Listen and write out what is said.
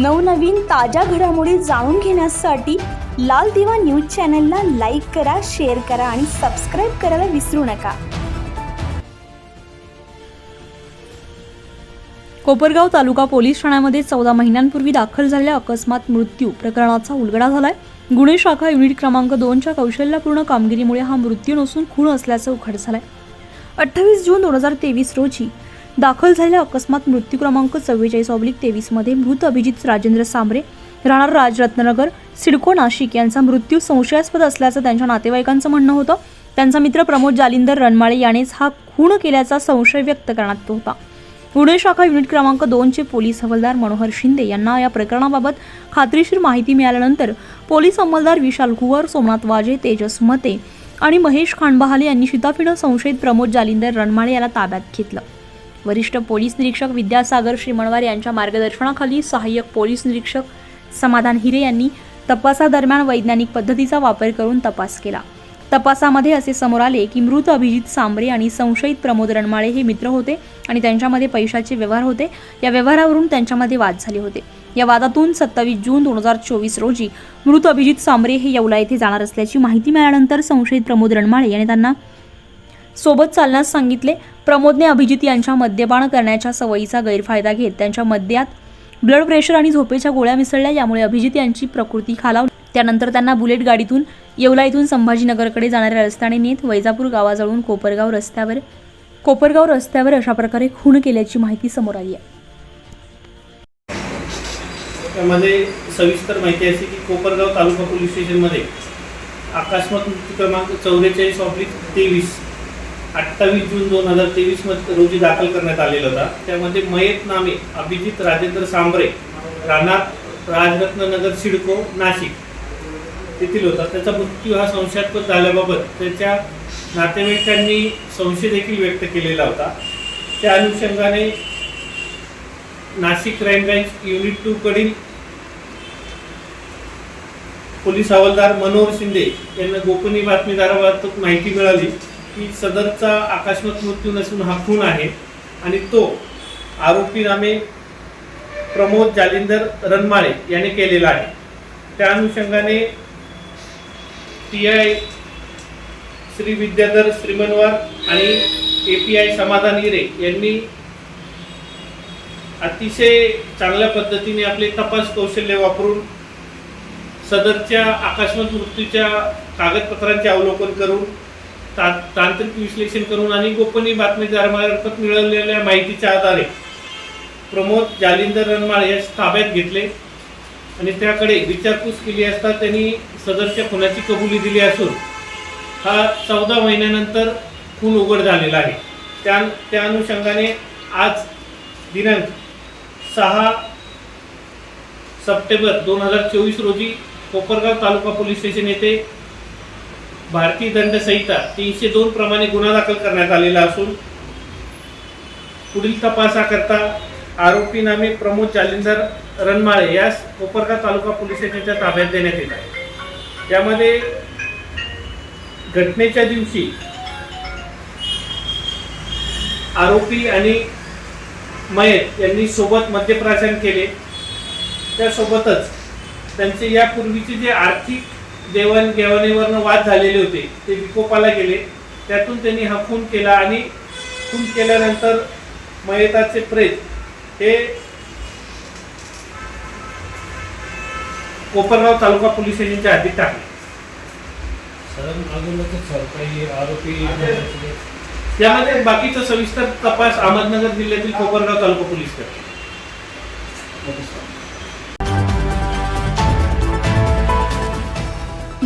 नवनवीन ताज्या घडामोडी जाणून घेण्यासाठी लाल दिवा न्यूज चॅनलला लाईक करा शेअर करा आणि सबस्क्राईब करायला विसरू नका. कोपरगाव तालुका पोलीस ठाण्यामध्ये चौदा महिन्यांपूर्वी दाखल झालेल्या अकस्मात मृत्यू प्रकरणाचा उलगडा झालाय. गुन्हे शाखा युनिट क्रमांक दोनच्या कौशल्यपूर्ण कामगिरीमुळे हा मृत्यू नसून खून असल्याचं उघड झालंय. अठ्ठावीस जून दोन हजार तेवीस रोजी दाखल झालेल्या अकस्मात मृत्यू क्रमांक चव्वेचाळीस ऑब्लिक तेवीसमध्ये मृत अभिजित राजेंद्र सांबरे राहणार राजरत्नगर सिडको नाशिक यांचा मृत्यू संशयास्पद असल्याचं त्यांच्या नातेवाईकांचं म्हणणं होतं. त्यांचा मित्र प्रमोद जालिंदर रणमाळे यानेच हा खून केल्याचा संशय व्यक्त करण्यात होता. पुणे शाखा युनिट क्रमांक दोनचे पोलीस हवालदार मनोहर शिंदे यांना या प्रकरणाबाबत खात्रीशीर माहिती मिळाल्यानंतर पोलीस अंमलदार विशाल कुवर सोमनाथ वाजे तेजस मते आणि महेश खांडबहाले यांनी शिताफीनं संशयित प्रमोद जालिंदर रणमाळे याला ताब्यात घेतलं. वरिष्ठ पोलीस निरीक्षक विद्यासागर श्रीमणवार यांच्या मार्गदर्शनाखाली सहाय्यक पोलीस निरीक्षक समाधान हिरे यांनी तपासादरम्यान वैज्ञानिक पद्धतीचा वापर करून तपास केला. तपासामध्ये असे समोर आले की मृत अभिजित सांबरे आणि संशयित प्रमोद रणमाळे हे मित्र होते आणि त्यांच्यामध्ये पैशाचे व्यवहार होते. या व्यवहारावरून त्यांच्यामध्ये वाद झाले होते. या वादातून सत्तावीस जून दोन हजार चोवीस रोजी मृत अभिजित सांबरे हे येवला येथे जाणार असल्याची माहिती मिळाल्यानंतर संशयित प्रमोद रणमाळे यांनी त्यांना सोबत चालण्यास सांगितले. प्रमोदने अभिजित यांच्या मद्यपान करण्याच्या सवयीचा गैरफायदा घेत त्यांच्या मद्यात ब्लड प्रेशर आणि झोपेच्या गोळ्या मिसळल्या. यामुळे अभिजित यांची प्रकृती खालावली. त्यानंतर त्यांना बुलेट गाडीतून येवला इथून संभाजीनगरकडे जाणाऱ्या रस्त्याने नेत वैजापूर गावाजवळून कोपरगाव रस्त्यावर कोपरगाव रस्त्यावर अशा प्रकारे खून केल्याची माहिती समोर आली आहे. त्यामध्ये सविस्तर माहिती अशी की कोपरगाव तालुका पोलीस स्टेशनमध्ये अकस्मात क्रमांक चौवेचाळीस ऑब्लिक तेवीस अठ्ठावीस जून दोन हजार तेवीसमध्ये रोजी दाखल करण्यात आलेला होता. त्यामध्ये मयत नामे अभिजित राजेंद्र सांबरे राहणार राजरत्ननगर सिडको नाशिक येथील होता. त्याचा मृत्यू हा संशयास्पद झाल्याबाबत त्याच्या नातेवाईकांनी संशय देखील व्यक्त केलेला होता. त्या अनुषंगाने Nashik crime branch unit two कडील पोलीस हवालदार मनोहर शिंदे यांना गोपनीय बातमीदाराबाबत माहिती मिळाली. की सदरचा अकस्मात मृत्यू नसून हा खून आहे. आणि तो आरोपी नामे प्रमोद जालिंदर रणमाळे याने केलेला आहे. त्या अनुषंगाने टी आय श्री विद्याधर श्रीमनवार आणि ए पी आय समाधान हिरे यांनी अतिशय चांगल्या पद्धतीने आपले तपास कौशल्य वापरून सदरच्या अकस्मात मृत्यूच्या कागदपत्रांचे अवलोकन करून ता तांत्रिक विश्लेषण करून आणि गोपनीय बातमीदारामार्फत मिळवलेल्या माहितीच्या आधारे प्रमोद जालिंदर रणमाळे यास ताब्यात घेतले आणि त्याकडे विचारपूस केली असता त्यांनी सदरच्या खुनाची कबुली दिली असून हा चौदा महिन्यानंतर खून उघड झालेला आहे. त्या त्या अनुषंगाने आज दिनांक सहा सप्टेंबर दोन हजार चोवीस रोजी कोपरगाव तालुका पोलीस स्टेशन येथे भारतीय दंड संहिता तीनशे दोन प्रमाणे गुन्हा दाखल करण्यात आलेला असून पुढील तपासाकरता आरोपी नामे प्रमोद जालिंदर रणमाळे यास कोपरगा तालुका पोलीस स्टेशनच्या ताब्यात देण्यात येत आहे. यामध्ये घटनेच्या दिवशी आरोपी आणि मयत यांनी सोबत मद्यप्राशन केले. त्यासोबतच त्यांचे यापूर्वीचे जे आर्थिक देवाणघेवाणीवरनं वाद झालेले होते. ते विकोपाला गेले. त्यातून त्यांनी हा खून केला आणि खून केल्यानंतर मयताचे प्रेत हे कोपरगाव तालुका पोलीस स्टेशनच्या हद्दीत टाकले. साधारण अजूनच सर काही आरोपी यामध्ये बाकीचा सविस्तर तपास अहमदनगर जिल्ह्यातील कोपरगाव तालुका पोलीस करते